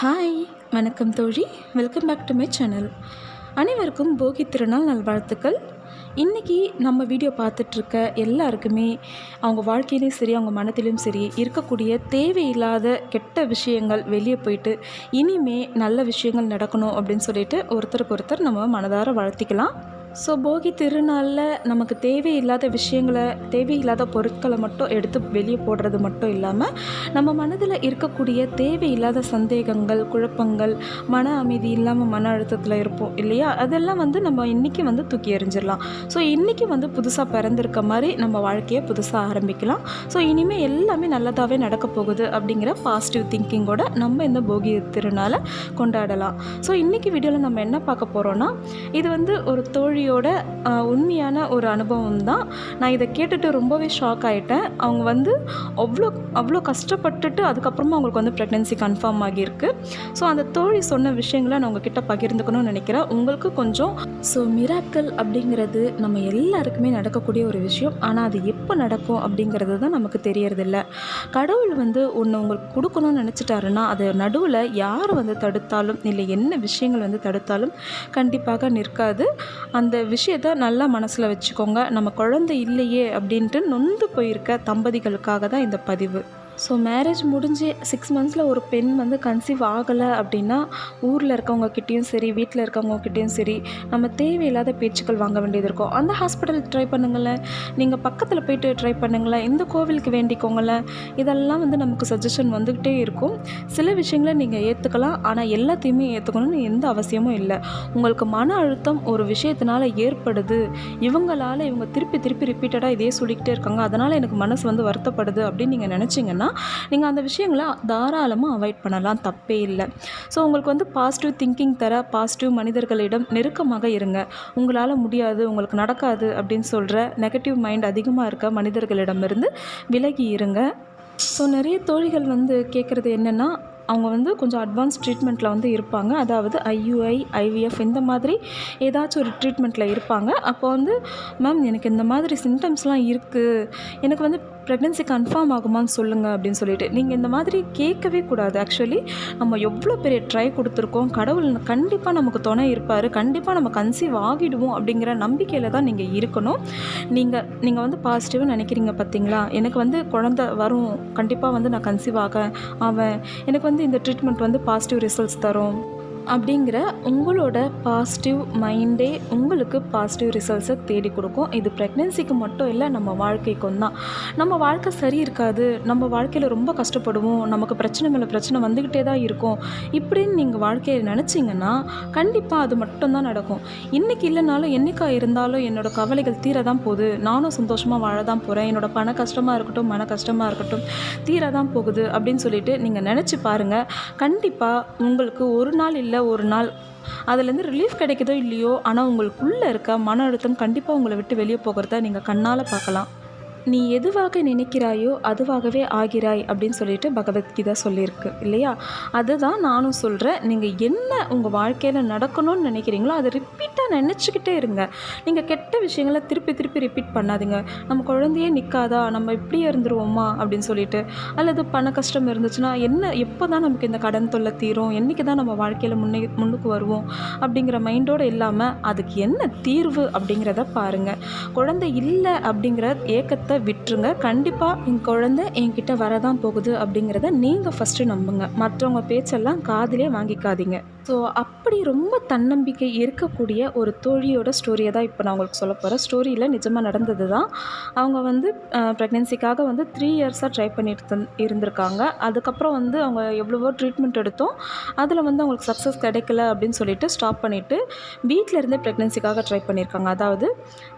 Hi வணக்கம் தோழி. Welcome back to my channel அனைவருக்கும் போகி திருநாள் நல்வாழ்த்துக்கள். இன்றைக்கி நம்ம வீடியோ பார்த்துட்ருக்க எல்லாருக்குமே அவங்க வாழ்க்கையிலையும் சரி அவங்க மனத்திலையும் சரி இருக்கக்கூடிய தேவையில்லாத கெட்ட விஷயங்கள் வெளியே போயிட்டு இனிமே நல்ல விஷயங்கள் நடக்கணும் அப்படின்னு சொல்லிட்டு ஒருத்தருக்கு ஒருத்தர் நம்ம மனதார வாழ்த்திக்கலாம். ஸோ போகி திருநாளில் நமக்கு தேவையில்லாத விஷயங்களை தேவையில்லாத பொருட்களை மட்டும் எடுத்து வெளியே போடுறது மட்டும் இல்லாமல் நம்ம மனதில் இருக்கக்கூடிய தேவையில்லாத சந்தேகங்கள் குழப்பங்கள் மன அமைதி இல்லாமல் மன அழுத்தத்தில் இருப்போம் இல்லையா? அதெல்லாம் வந்து நம்ம இன்றைக்கி வந்து தூக்கி எறிஞ்சிடலாம். ஸோ இன்றைக்கி வந்து புதுசாக பிறந்திருக்க மாதிரி நம்ம வாழ்க்கையை புதுசாக ஆரம்பிக்கலாம். ஸோ இனிமேல் எல்லாமே நல்லதாகவே நடக்க போகுது அப்படிங்கிற பாசிட்டிவ் திங்கிங்கோட நம்ம இந்த போகி திருநாளை கொண்டாடலாம். ஸோ இன்றைக்கி வீடியோவில் நம்ம என்ன பார்க்க போகிறோன்னா இது வந்து ஒரு தோழி தோழியோட உண்மையான ஒரு அனுபவம் தான். நான் இதை கேட்டுட்டு ரொம்பவே ஷாக் ஆகிட்டேன் அவங்க வந்து அவ்வளோ அவ்வளோ கஷ்டப்பட்டுட்டு அதுக்கப்புறமா அவங்களுக்கு வந்து ப்ரெக்னென்சி கன்ஃபார்ம் ஆகியிருக்கு. ஸோ அந்த தோழி சொன்ன விஷயங்களை நான் உங்ககிட்ட பகிர்ந்துக்கணும்னு நினைக்கிறேன். உங்களுக்கு கொஞ்சம் ஸோ மிராக்கள் அப்படிங்கிறது நம்ம எல்லாருக்குமே நடக்கக்கூடிய ஒரு விஷயம். ஆனால் அது எப்போ நடக்கும் அப்படிங்கிறது தான் நமக்கு தெரியறதில்ல. கடவுள் வந்து ஒன்று உங்களுக்கு கொடுக்கணும்னு நினச்சிட்டாருன்னா அது நடுவில் யார் வந்து தடுத்தாலும் இல்லை என்ன விஷயங்கள் வந்து தடுத்தாலும் கண்டிப்பாக நிற்காது. அந்த விஷயத்த நல்லா மனசில் வச்சுக்கோங்க. நம்ம குழந்தை இல்லையே அப்படின்ட்டு நொந்து போயிருக்க தம்பதிகளுக்காக தான் இந்த பதிவு. ஸோ மேரேஜ் முடிஞ்சு சிக்ஸ் மந்த்ஸில் ஒரு பெண் வந்து கன்சீவ் ஆகலை அப்படின்னா ஊரில் இருக்கவங்க கிட்டேயும் சரி வீட்டில் இருக்கவங்கக்கிட்டேயும் சரி நம்ம தேவையில்லாத பேச்சுக்கள் வாங்க வேண்டியது இருக்கும். அந்த ஹாஸ்பிட்டல் ட்ரை பண்ணுங்களேன். நீங்கள் பக்கத்தில் போயிட்டு ட்ரை பண்ணுங்களேன். இந்த கோவிலுக்கு வேண்டிக்கோங்களேன். இதெல்லாம் வந்து நமக்கு சஜஷன் வந்துக்கிட்டே இருக்கும். சில விஷயங்களை நீங்கள் ஏற்றுக்கலாம் ஆனால் எல்லாத்தையுமே ஏற்றுக்கணும்னு எந்த அவசியமும் இல்லை. உங்களுக்கு மன அழுத்தம் ஒரு விஷயத்தினால ஏற்படுது. இவங்களால இவங்க திருப்பி திருப்பி ரிப்பீட்டடாக இதே சொல்லிக்கிட்டே இருக்காங்க. அதனால் எனக்கு மனசு வந்து வருத்தப்படுது அப்படின்னு நீங்கள் நினச்சிங்கன்னா நீங்கள் அந்த விஷயங்களை தாராளமாக அவாய்ட் பண்ணலாம். தப்பே இல்லை. ஸோ உங்களுக்கு வந்து பாசிட்டிவ் திங்கிங் தர பாசிட்டிவ் மனிதர்களிடம் நெருக்கமாக இருங்க. உங்களால் முடியாது உங்களுக்கு நடக்காது அப்படின்னு சொல்கிற நெகட்டிவ் மைண்ட் அதிகமாக இருக்க மனிதர்களிடமிருந்து விலகி இருங்க. ஸோ நிறைய தோழிகள் வந்து கேட்குறது என்னென்னா அவங்க வந்து கொஞ்சம் அட்வான்ஸ் ட்ரீட்மெண்ட்டில் வந்து இருப்பாங்க. அதாவது ஐயுஐ ஐவிஎஃப் இந்த மாதிரி ஏதாச்சும் ஒரு ட்ரீட்மெண்ட்டில் இருப்பாங்க. அப்போ வந்து மேம் எனக்கு இந்த மாதிரி சிம்டம்ஸ்லாம் இருக்குது எனக்கு வந்து ப்ரெக்னென்சி கன்ஃபார்ம் ஆகுமான்னு சொல்லுங்கள் அப்படின்னு சொல்லிட்டு. நீங்கள் இந்த மாதிரி கேட்கவே கூடாது. ஆக்சுவலி நம்ம எவ்வளோ பெரிய ட்ரை கொடுத்துருக்கோம். கடவுள் கண்டிப்பாக நமக்கு துணை இருப்பார். கண்டிப்பாக நம்ம கன்சீவ் ஆகிடுவோம் அப்படிங்கிற நம்பிக்கையில் தான் நீங்கள் இருக்கணும். நீங்கள் நீங்கள் வந்து பாசிட்டிவாக நினைக்கிறீங்க பார்த்தீங்களா எனக்கு வந்து குழந்த வரும். கண்டிப்பாக வந்து நான் கன்சீவ் ஆக ஆவேன். எனக்கு வந்து இந்த ட்ரீட்மெண்ட் வந்து பாசிட்டிவ் ரிசல்ட்ஸ் தரும். அப்படிங்கிற உங்களோட பாசிட்டிவ் மைண்டே உங்களுக்கு பாசிட்டிவ் ரிசல்ட்ஸை தேடி கொடுக்கும். இது ப்ரெக்னென்சிக்கு மட்டும் இல்லை நம்ம வாழ்க்கைக்கும் தான் நம்ம வாழ்க்கை சரி இருக்காது. நம்ம வாழ்க்கையில் ரொம்ப கஷ்டப்படுவோம். நமக்கு பிரச்சனை மேலே பிரச்சனை வந்துக்கிட்டே தான் இருக்கும். இப்படின்னு நீங்கள் வாழ்க்கையை நினச்சிங்கன்னா கண்டிப்பாக அது மட்டும்தான் நடக்கும். இன்றைக்கி இல்லைனாலும் என்னைக்கா இருந்தாலும் என்னோட கவலைகள் தீர தான் போகுது. நானும் சந்தோஷமாக வாழ தான் போகிறேன் என்னோடய பண கஷ்டமாக இருக்கட்டும் மன கஷ்டமாக இருக்கட்டும் தீர தான் போகுது அப்படின்னு சொல்லிட்டு நீங்கள் நினச்சி பாருங்கள் கண்டிப்பாக உங்களுக்கு ஒரு நாள் இல்லை ஒரு நாள். அதுலேருந்து ரிலீஃப் கிடைக்குதோ இல்லையோ ஆனால் உங்களுக்குள்ளே இருக்க மன அழுத்தம் கண்டிப்பாக உங்களை விட்டு வெளியே போகிறத நீங்கள் கண்ணால் பார்க்கலாம். நீ எதுவாக நினைக்கிறாயோ அதுவாகவே ஆகிறாய் அப்படின்னு சொல்லிட்டு பகவத்கீதா சொல்லியிருக்கு இல்லையா? அதுதான் நானும் சொல்கிறேன் நீங்கள் என்ன உங்கள் வாழ்க்கையில் நடக்கணும்னு நினைக்கிறீங்களோ அதை ரிப்பீட்டாக நினச்சிக்கிட்டே இருங்க. நீங்கள் கெட்ட விஷயங்களை திருப்பி திருப்பி ரிப்பீட் பண்ணாதீங்க. நம்ம குழந்தையே நிற்காதா நம்ம இப்படியே இருந்துருவோமா? அப்படின்னு சொல்லிட்டு. அல்லது பண கஷ்டம் இருந்துச்சுன்னா என்ன எப்போ தான் நமக்கு இந்த கடன் தொல்லை தீரும்? என்றைக்கு தான் நம்ம வாழ்க்கையில் முன்னே முன்னுக்கு வருவோம்? அப்படிங்கிற மைண்டோடு இல்லாமல் அதுக்கு என்ன தீர்வு அப்படிங்கிறத பாருங்கள் குழந்தை இல்லை அப்படிங்கிற ஏக்கத்தை விட்டுருங்க. கண்டிப்பாக என் குழந்தை என்கிட்ட வரதான் போகுது அப்படிங்கிறத நீங்கள் ஃபஸ்ட்டு நம்புங்க. மற்றவங்க பேச்செல்லாம் காதிலே வாங்கிக்காதீங்க. ஸோ அப்படி ரொம்ப தன்னம்பிக்கை இருக்கக்கூடிய ஒரு தோழியோட ஸ்டோரியை தான் இப்போ நான் உங்களுக்கு சொல்ல போகிறேன் ஸ்டோரியில் நிஜமாக நடந்தது தான் அவங்க வந்து ப்ரெக்னென்சிக்காக வந்து த்ரீ இயர்ஸாக ட்ரை பண்ணிட்டு இருந்திருக்காங்க. அதுக்கப்புறம் வந்து அவங்க எவ்வளவோ ட்ரீட்மெண்ட் எடுத்தோம். அதில் வந்து அவங்களுக்கு சக்ஸஸ் கிடைக்கல அப்படின்னு சொல்லிட்டு ஸ்டாப் பண்ணிவிட்டு வீட்டில் இருந்தே ப்ரெக்னென்சிக்காக ட்ரை பண்ணியிருக்காங்க அதாவது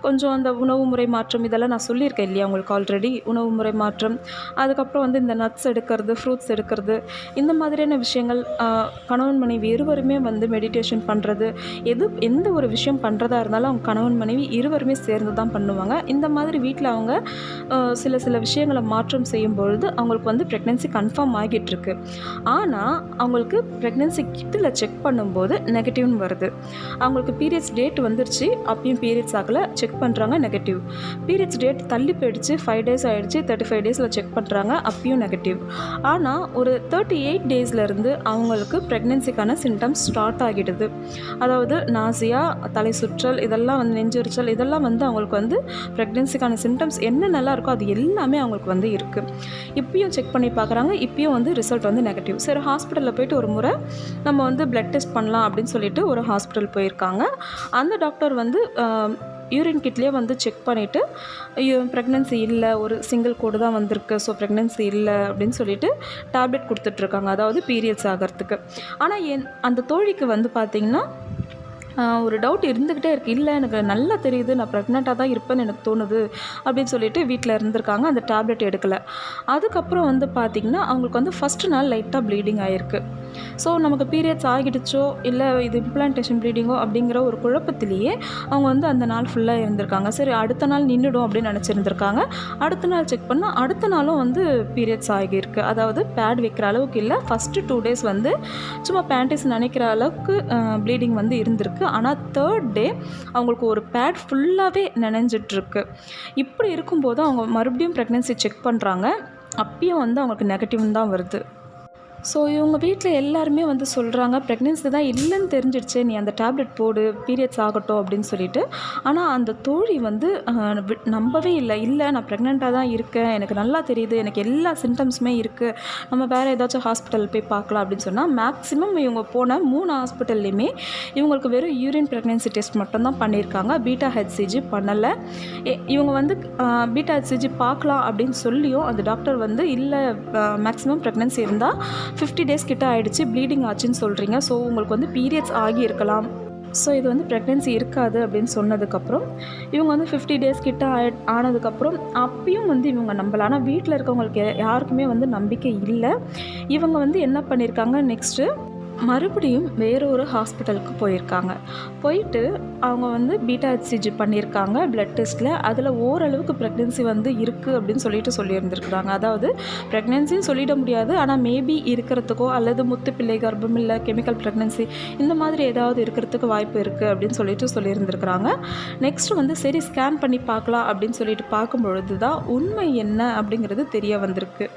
கொஞ்சம் அந்த உணவு முறை மாற்றம் இதெல்லாம் நான் சொல்லியிருக்கேன் இல்லையா? உங்களுக்கு ஆல்ரெடி உணவு முறை மாற்றம் அதுக்கப்புறம் வந்து இந்த நட்ஸ் எடுக்கிறது ஃப்ரூட்ஸ் எடுக்கிறது இந்த மாதிரியான விஷயங்கள் கணவன் மனைவி இருவருமே வந்து மெடிடேஷன் பண்ணுறது எது எந்த ஒரு விஷயம் பண்ணுறதா இருந்தாலும் அவங்க கணவன் மனைவி இருவருமே சேர்ந்து தான் பண்ணுவாங்க. இந்த மாதிரி வீட்டில் அவங்க சில சில விஷயங்களை மாற்றம் செய்யும் பொழுது அவங்களுக்கு வந்து ப்ரெக்னென்சி கன்ஃபார்ம் ஆகிட்டு இருக்கு ஆனால் அவங்களுக்கு ப்ரெக்னென்சி கிட்டில் செக் பண்ணும்போது நெகட்டிவ்னு வருது. அவங்களுக்கு பீரியட்ஸ் டேட் வந்துருச்சு அப்பயும் பீரியட்ஸ் ஆகலை செக் பண்ணுறாங்க நெகட்டிவ் பீரியட்ஸ் டேட் தள்ளி போய் ஆயிடுச்சு ஃபைவ் டேஸ் ஆயிடுச்சு தேர்ட்டி ஃபைவ் டேஸில் செக் பண்ணுறாங்க அப்பயும் நெகட்டிவ் ஆனால் ஒரு தேர்ட்டி எயிட் டேஸ்லேருந்து அவங்களுக்கு ப்ரெக்னென்சிக்கான சிம்டம்ஸ் ஸ்டார்ட் ஆகிடுது. அதாவது நாசியா தலை சுற்றல் இதெல்லாம் வந்து நெஞ்சுரிச்சல் இதெல்லாம் வந்து அவங்களுக்கு வந்து ப்ரெக்னென்சிக்கான சிம்டம்ஸ் நல்லா இருக்கோ அது எல்லாமே அவங்களுக்கு வந்து இருக்குது இப்பயும் செக் பண்ணி பார்க்குறாங்க இப்பயும் வந்து ரிசல்ட் வந்து நெகட்டிவ் சரி ஹாஸ்பிட்டலில் போயிட்டு ஒரு முறை நம்ம வந்து பிளட் டெஸ்ட் பண்ணலாம் அப்படின்னு சொல்லிட்டு ஒரு ஹாஸ்பிட்டல் போயிருக்காங்க. அந்த டாக்டர் வந்து யூரின் கிட்லேயே வந்து செக் பண்ணிவிட்டு ப்ரெக்னென்சி இல்லை ஒரு சிங்கிள் கோடு தான் வந்திருக்கு ஸோ ப்ரெக்னென்சி இல்லை அப்படின்னு சொல்லிட்டு டேப்லெட் கொடுத்துட்ருக்காங்க அதாவது பீரியட்ஸ் ஆகிறதுக்கு. ஆனால் என் அந்த தோழிக்கு வந்து பார்த்திங்கன்னா ஒரு டவுட் இருந்துக்கிட்டே இருக்குது இல்லை எனக்கு நல்லா தெரியுது நான் ப்ரெக்னெண்ட்டாக தான் இருப்பேன்னு எனக்கு தோணுது அப்படின்னு சொல்லிட்டு வீட்டில் இருந்திருக்காங்க அந்த டேப்லெட் எடுக்கலை. அதுக்கப்புறம் வந்து பார்த்திங்கன்னா அவங்களுக்கு வந்து ஃபஸ்ட்டு நாள் லைட்டாக ப்ளீடிங் ஆகிருக்கு ஸோ நமக்கு பீரியட்ஸ் ஆகிடுச்சோ இல்லை இது இம்ப்ளான்டேஷன் ப்ளீடிங்கோ அப்படிங்கிற ஒரு குழப்பத்திலேயே அவங்க வந்து அந்த நாள் ஃபுல்லாக இருந்திருக்காங்க. சரி அடுத்த நாள் நின்றுடும் அப்படின்னு நினச்சிருந்துருக்காங்க. அடுத்த நாள் செக் பண்ணால் அடுத்த நாளும் வந்து பீரியட்ஸ் ஆகியிருக்கு. அதாவது பேட் வைக்கிற அளவுக்கு இல்லை ஃபஸ்ட்டு டூ டேஸ் வந்து சும்மா பேண்டிஸ் நினைக்கிற அளவுக்கு ப்ளீடிங் வந்து இருந்திருக்கு. ஆனால் தேர்ட் டே அவங்களுக்கு ஒரு பேட் ஃபுல்லாகவே நினைஞ்சிட்ருக்கு. இப்படி இருக்கும்போது அவங்க மறுபடியும் ப்ரெக்னென்சி செக் பண்ணுறாங்க அப்பயும் வந்து அவங்களுக்கு நெகட்டிவ் தான் வருது. ஸோ இவங்க வீட்டில் எல்லாருமே வந்து சொல்கிறாங்க ப்ரெக்னென்சி தான் இல்லைன்னு தெரிஞ்சிடுச்சு. நீ அந்த டேப்லெட் போடு பீரியட்ஸ் ஆகட்டும் அப்படின்னு சொல்லிட்டு. ஆனால் அந்த தோழி வந்து நம்பவே இல்லை. இல்லை நான் ப்ரெக்னெண்ட்டாக தான் இருக்கேன். எனக்கு நல்லா தெரியுது. எனக்கு எல்லா சிம்டம்ஸுமே இருக்குது நம்ம வேறு ஏதாச்சும் ஹாஸ்பிட்டல் போய் பார்க்கலாம் அப்படின்னு சொன்னால் மேக்ஸிமம் இவங்க போன மூணு ஹாஸ்பிட்டல்லையுமே இவங்களுக்கு வெறும் யூரின் ப்ரெக்னென்சி டெஸ்ட் மட்டும்தான் பண்ணியிருக்காங்க. பீட்டா ஹெச்சிஜி பண்ணலை. இவங்க வந்து பீட்டா ஹெச்சிஜி பார்க்கலாம் அப்படின்னு சொல்லியும் அந்த டாக்டர் வந்து இல்லை மேக்ஸிமம் ப்ரெக்னென்சி இருந்தால் ஃபிஃப்டி டேஸ் கிட்ட ஆயிடுச்சு ப்ளீடிங் ஆச்சுன்னு சொல்கிறீங்க ஸோ உங்களுக்கு வந்து பீரியட்ஸ் ஆகி இருக்கலாம். ஸோ இது வந்து ப்ரெக்னென்சி இருக்காது அப்படின்னு சொன்னதுக்கப்புறம் இவங்க வந்து ஃபிஃப்டி டேஸ் கிட்ட ஆயி ஆனதுக்கப்புறம் அப்பயும் வந்து இவங்க நம்பலை. ஆனால் வீட்டில் இருக்கவங்களுக்கு யாருக்குமே வந்து நம்பிக்கை இல்லை. இவங்க வந்து என்ன பண்ணியிருக்காங்க நெக்ஸ்ட்டு மறுபடியும் வேறொரு ஹாஸ்பிட்டலுக்கு போயிருக்காங்க. போயிட்டு அவங்க வந்து பீட்டா ஹெச்சிஜி பண்ணியிருக்காங்க பிளட் டெஸ்ட்டில் அதில் ஓரளவுக்கு ப்ரெக்னென்சி வந்து இருக்குது அப்படின்னு சொல்லிட்டு சொல்லியிருந்திருக்கிறாங்க. அதாவது ப்ரெக்னென்சின்னு சொல்லிட முடியாது. ஆனால் மேபி இருக்கிறதுக்கோ அல்லது முத்துப்பிள்ளை கர்ப்பம் இல்லை கெமிக்கல் ப்ரெக்னென்சி இந்த மாதிரி ஏதாவது இருக்கிறதுக்கு வாய்ப்பு இருக்குது அப்படின்னு சொல்லிட்டு சொல்லியிருந்திருக்கிறாங்க. நெக்ஸ்ட் வந்து சரி ஸ்கேன் பண்ணி பார்க்கலாம் அப்படின்னு சொல்லிட்டு பார்க்கும்பொழுது தான் உண்மை என்ன அப்படிங்கிறது தெரிய வந்திருக்கு.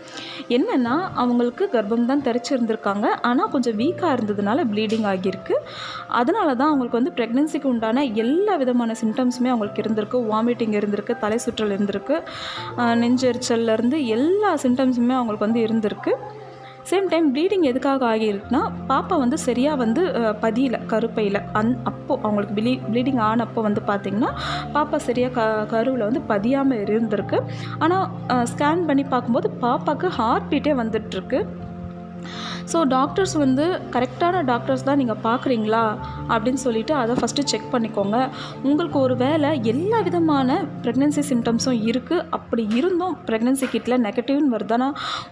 என்னென்னா அவங்களுக்கு கர்ப்பம் தான் தெரிச்சிருந்திருக்காங்க ஆனால் கொஞ்சம் வீக்காக இருந்ததுனால ப்ளீடிங் ஆகியிருக்கு. அதனால தான் அவங்களுக்கு வந்து ப்ரெக்னென்சிக்கு உண்டான எல்லா விதமான சிம்டம்ஸுமே அவங்களுக்கு இருந்திருக்கு. வாமிட்டிங் இருந்திருக்கு தலை சுற்றல் இருந்திருக்கு நெஞ்செரிச்சல்லேருந்து நெஞ்செரிச்சல்ல இருந்து எல்லா சிம்டம்ஸுமே அவங்களுக்கு வந்து இருந்திருக்கு. சேம் டைம் ப்ளீடிங் எதுக்காக ஆகியிருக்குன்னா பாப்பா வந்து சரியாக வந்து அஹ், கருப்பையில். அந் அப்போது அவங்களுக்கு ப்ளீ ப்ளீடிங் ஆனப்போ வந்து பார்த்திங்கன்னா பாப்பா சரியாக க கருவில் வந்து பதியாமல் இருந்திருக்கு. ஆனால் ஸ்கேன் பண்ணி பார்க்கும்போது பாப்பாவுக்கு ஹார்ட் பீட்டே வந்துட்டுருக்கு. ஸோ டாக்டர்ஸ் வந்து கரெக்டான டாக்டர்ஸ் தான் நீங்கள் பார்க்குறீங்களா? அப்படின்னு சொல்லிட்டு அதை ஃபஸ்ட்டு செக் பண்ணிக்கோங்க. உங்களுக்கு ஒரு வேளை எல்லா விதமான ப்ரெக்னென்சி சிம்டம்ஸும் இருக்குது அப்படி இருந்தும் ப்ரெக்னென்சி கிட்டில் நெகட்டிவ்னு வருதுன்னா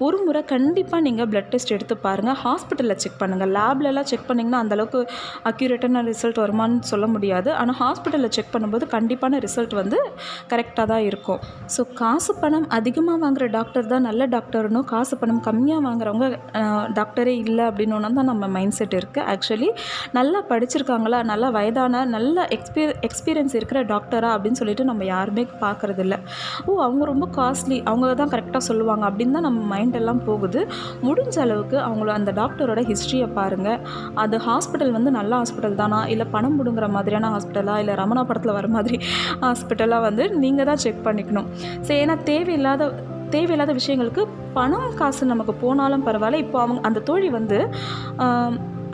ஒரு முறை கண்டிப்பாக நீங்கள் ப்ளட் டெஸ்ட் எடுத்து பாருங்கள் ஹாஸ்பிட்டலில் செக் பண்ணுங்கள் லேப்லலாம் செக் பண்ணிங்கன்னா அந்தளவுக்கு அக்யூரேட்டான ரிசல்ட் வருமான்னு சொல்ல முடியாது. ஆனால் ஹாஸ்பிட்டலில் செக் பண்ணும்போது கண்டிப்பான ரிசல்ட் வந்து கரெக்டாக தான் இருக்கும். ஸோ காசு பணம் அதிகமாக வாங்குகிற டாக்டர் தான் நல்ல டாக்டர்னும் காசு பணம் கம்மியாக வாங்குறவங்க டாக்டர் டாக்டரே இல்லை அப்படின்னு தான் நம்ம மைண்ட் செட் இருக்குது ஆக்சுவலி நல்லா படிச்சிருக்காங்களா? நல்லா வயதான நல்ல எக்ஸ்பீ எக்ஸ்பீரியன்ஸ் இருக்கிற டாக்டரா அப்படின்னு சொல்லிட்டு நம்ம யாருமே பார்க்குறதில்ல. ஓ அவங்க ரொம்ப காஸ்ட்லி அவங்க தான் கரெக்டாக சொல்லுவாங்க அப்படின்னு தான் நம்ம மைண்ட் எல்லாம் போகுது. முடிஞ்ச அளவுக்கு அவங்கள அந்த டாக்டரோட ஹிஸ்ட்ரியை பாருங்கள் அது ஹாஸ்பிட்டல் வந்து நல்ல ஹாஸ்பிட்டல் தானா? இல்லை பணம் பிடுங்குற மாதிரியான ஹாஸ்பிட்டலாக இல்லை ரமணா படத்தில் வர மாதிரி ஹாஸ்பிட்டலாக வந்து நீங்கள் தான் செக் பண்ணிக்கணும். சரி ஏன்னா தேவையில்லாத தேவையில்லாத விஷயங்களுக்கு பணம் காசு நமக்கு போனாலும் பரவாயில்ல. இப்போ அவங்க அந்த தோழி வந்து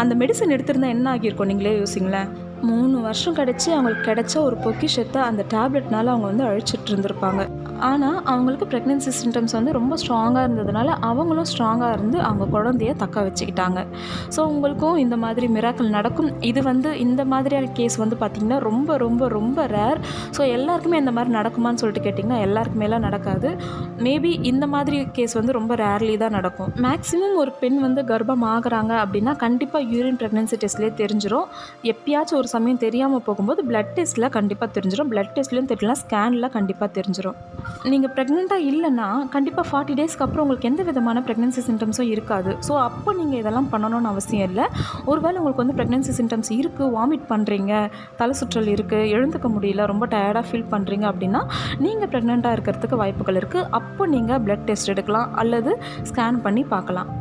அந்த மெடிசன் எடுத்திருந்தா என்ன ஆகியிருக்கும் நீங்களே யோசிங்களேன். மூணு வருஷம் கிடச்சி அவங்களுக்கு கிடைச்ச ஒரு பொக்கிஷத்தை அந்த டேப்லெட்னால அவங்க வந்து அழிச்சிட்டு இருந்திருப்பாங்க. ஆனால் அவங்களுக்கு ப்ரெக்னென்சி சிம்டம்ஸ் வந்து ரொம்ப ஸ்ட்ராங்காக இருந்ததுனால அவங்களும் ஸ்ட்ராங்காக இருந்து அவங்க குழந்தைய தக்க வச்சுக்கிட்டாங்க. ஸோ உங்களுக்கும் இந்த மாதிரி மிராக்கள் நடக்கும். இது வந்து இந்த மாதிரியான கேஸ் வந்து பார்த்திங்கன்னா ரொம்ப ரொம்ப ரொம்ப ரேர் ஸோ எல்லாருக்குமே இந்த மாதிரி நடக்குமான்னு சொல்லிட்டு கேட்டிங்கன்னா எல்லாருக்குமேலாம் நடக்காது. மேபி இந்த மாதிரி கேஸ் வந்து ரொம்ப ரேர்லி தான் நடக்கும். மேக்ஸிமம் ஒரு பெண் வந்து கர்ப்பம் ஆகுறாங்க அப்படின்னா கண்டிப்பாக யூரின் ப்ரெக்னென்சி டெஸ்ட்லேயே தெரிஞ்சிடும் எப்பயாச்சும் ஒரு ஒரு சமயம் தெரியாமல் போகும்போது பிளட் டெஸ்ட்டில் கண்டிப்பாக தெரிஞ்சிடும் பிளட் டெஸ்ட்லேயும் தெரியலாம் ஸ்கேனில் கண்டிப்பாக தெரிஞ்சிடும் நீங்கள் ப்ரெக்னெண்ட்டாக இல்லைன்னா கண்டிப்பாக ஃபார்ட்டி டேஸ்க்கு அப்புறம் உங்களுக்கு எந்த விதமான ப்ரெக்னென்சி சிம்டம்ஸும் இருக்காது. ஸோ அப்போ நீங்கள் இதெல்லாம் பண்ணணும்னு அவசியம் இல்லை. ஒருவேளை உங்களுக்கு வந்து ப்ரெக்னென்சி சிம்டம்ஸ் இருக்குது வாமிட் பண்ணுறீங்க தலை சுற்றல் இருக்குது எழுந்துக்க முடியல ரொம்ப டயர்டாக ஃபீல் பண்ணுறீங்க அப்படின்னா நீங்கள் ப்ரெக்னெண்ட்டாக இருக்கிறதுக்கு வாய்ப்புகள் இருக்குது அப்போ நீங்கள் ப்ளட் டெஸ்ட் எடுக்கலாம் அல்லது ஸ்கேன் பண்ணி பார்க்கலாம்.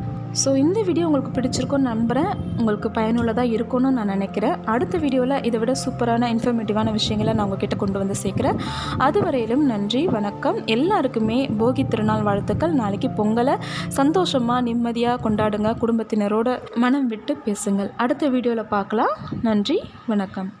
ஸோ இந்த வீடியோ உங்களுக்கு பிடிச்சிருக்கும்னு நம்புகிறேன் உங்களுக்கு பயனுள்ளதாக இருக்கும்னு நான் நினைக்கிறேன். அடுத்த வீடியோவில் இதை விட சூப்பரான இன்ஃபர்மேட்டிவான விஷயங்களை நான் உங்ககிட்ட கொண்டு வந்து சேர்க்குறேன். அதுவரையிலும் நன்றி வணக்கம். எல்லாருக்குமே போகி திருநாள் வாழ்த்துக்கள். நாளைக்கு பொங்கலை சந்தோஷமாக நிம்மதியாக கொண்டாடுங்க. குடும்பத்தினரோட மனம் விட்டு பேசுங்கள். அடுத்த வீடியோவில் பார்க்கலாம். நன்றி வணக்கம்.